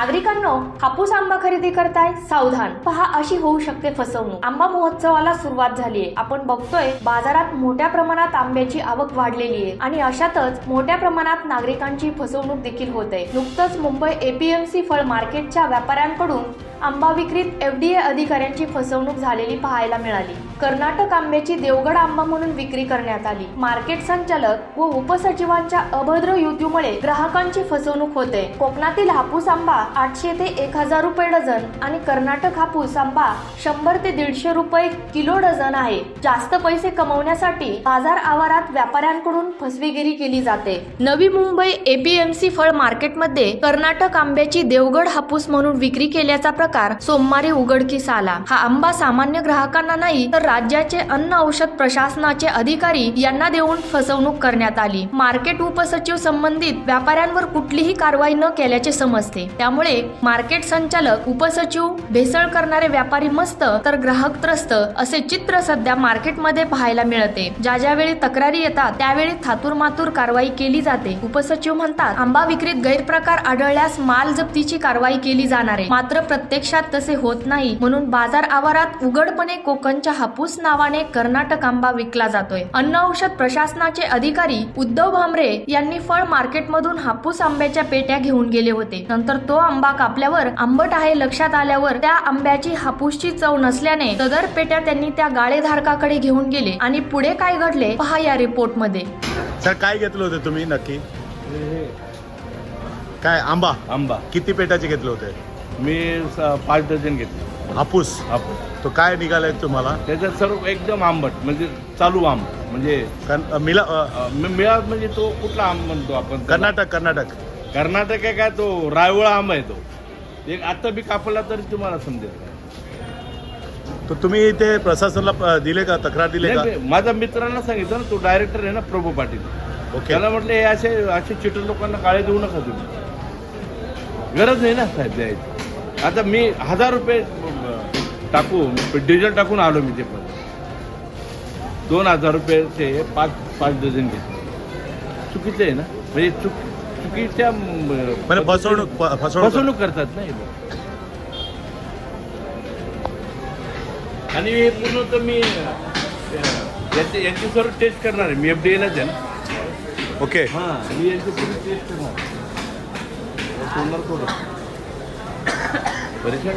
नागरिकांनो हापूस आंबा खरेदी करताय? सावधान. पहा अशी होऊ शकते फसवणूक. आंबा महोत्सवाला सुरुवात झालीये. आपण बघतोय बाजारात मोठ्या प्रमाणात आंब्याची आवक वाढलेली आहे. आणि अशातच मोठ्या प्रमाणात नागरिकांची फसवणूक देखील होत आहे नुकतंच मुंबई एपीएमसी फळ मार्केटच्या व्यापाऱ्यांकडून आंबा विक्रीत एफडीए अधिकाऱ्यांची फसवणूक झालेली पाहायला मिळाली. कर्नाटक आंब्याची देवगड आंबा म्हणून विक्री करण्यात आली. मार्केट संचालक व उपसचिवांच्या अभद्र युतीमुळे ग्राहकांची फसवणूक होते. कोकणातील हापूस आंबा आठशे ते एक हजार रुपये डझन आणि कर्नाटक हापूस आंबा शंभर ते दीडशे रुपये किलो डझन आहे. जास्त पैसे कमवण्यासाठी बाजार आवारात व्यापाऱ्यांकडून फसवेगिरी केली जाते. नवी मुंबई एपीएमसी फळ मार्केटमध्ये कर्नाटक आंब्याची देवगड हापूस म्हणून विक्री केल्याचा प्रकार सोमवारी उघडकीस आला. हा आंबा सामान्य ग्राहकांना नाही तर राज्याचे अन्न औषध प्रशासनाचे अधिकारी यांना देऊन फसवणूक करण्यात आली. मार्केट उपसचिव संबंधित व्यापाऱ्यांवर कुठलीही कारवाई न केल्याचे समजते. त्यामुळे मार्केट संचालक उपसचिव भेसळ करणारे व्यापारी मस्त तर ग्राहक त्रस्त असे चित्र सध्या मार्केटमध्ये पाहायला मिळते. ज्या ज्या वेळी तक्रारी येतात त्यावेळी थातूर मातूर कारवाई केली जाते. उपसचिव म्हणतात आंबा विक्रीत गैरप्रकार आढळल्यास माल जप्तीची कारवाई केली जाणार आहे. मात्र प्रत्यक्षात तसे होत नाही. म्हणून बाजार आवारात उघडपणे कोकणच्या हापूस नावाने कर्नाटक आंबा विकला जातोय. अन्न औषध प्रशासनाचे अधिकारी उद्धव भामरे यांनी फळ मार्केटमधून हापूस आंब्याच्या पेट्या घेऊन गेले होते. नंतर तो आंबा कापल्यावर आंबट आहे लक्षात आल्यावर त्या आंब्याची हापूसची चव नसल्याने सदर पेट्या त्यांनी त्या गाळेधारकाकडे घेऊन गेले आणि पुढे काय घडले पहा या रिपोर्टमध्ये सर काय घेतलं होतं तुम्ही नक्की? काय आंबा? आंबा. किती पेटाचे घेतले होते? मी स- पाच डझन घेतले. हापूस? आपण तो काय निघालाय तुम्हाला? त्याच्यात सर्व एकदम आंबट म्हणजे चालू आंब म्हणजे कन- अ, मिला अ, अ, मि- मिळा म्हणजे तो कुठला आंब म्हणतो आपण त्याला? कर्नाटक कर्नाटक. कर्नाटक आहे काय तो रायवळा आंबा आहे तो. एक आता बी कापला तरी तुम्हाला समजेल तर तुम्ही ते प्रशासनाला अ, दिले का? तक्रार दिले का? नाही, माझ्या मित्रांना सांगितलं ना तो डायरेक्टर आहे ना प्रभू पाटील. ओके. त्याला म्हटलं हे असे असे चिटर लोकांना काळे देऊ नका तुम्ही. गरज नाही ना साहेब द्यायची. आता मी हजार रुपये अं, टाकून डिझेल टाकून आलो मी ते पण दोन हजार रुपयाचे पाच पाच डझन घेतले. चुकीचं आहे ना? म्हणजे चुक चुकीच्या म्हणजे फसवणूक फसवणूक फसवणूक करतात ना हे लोक. आणि हे पूर्ण तर मी याची याची सर्व टेस्ट करणार आहे. मी एफ डी एलाच आहे ना. ओके. हां मी यांची पूर्ण टेस्ट करणार सोडणार थोडं परेशान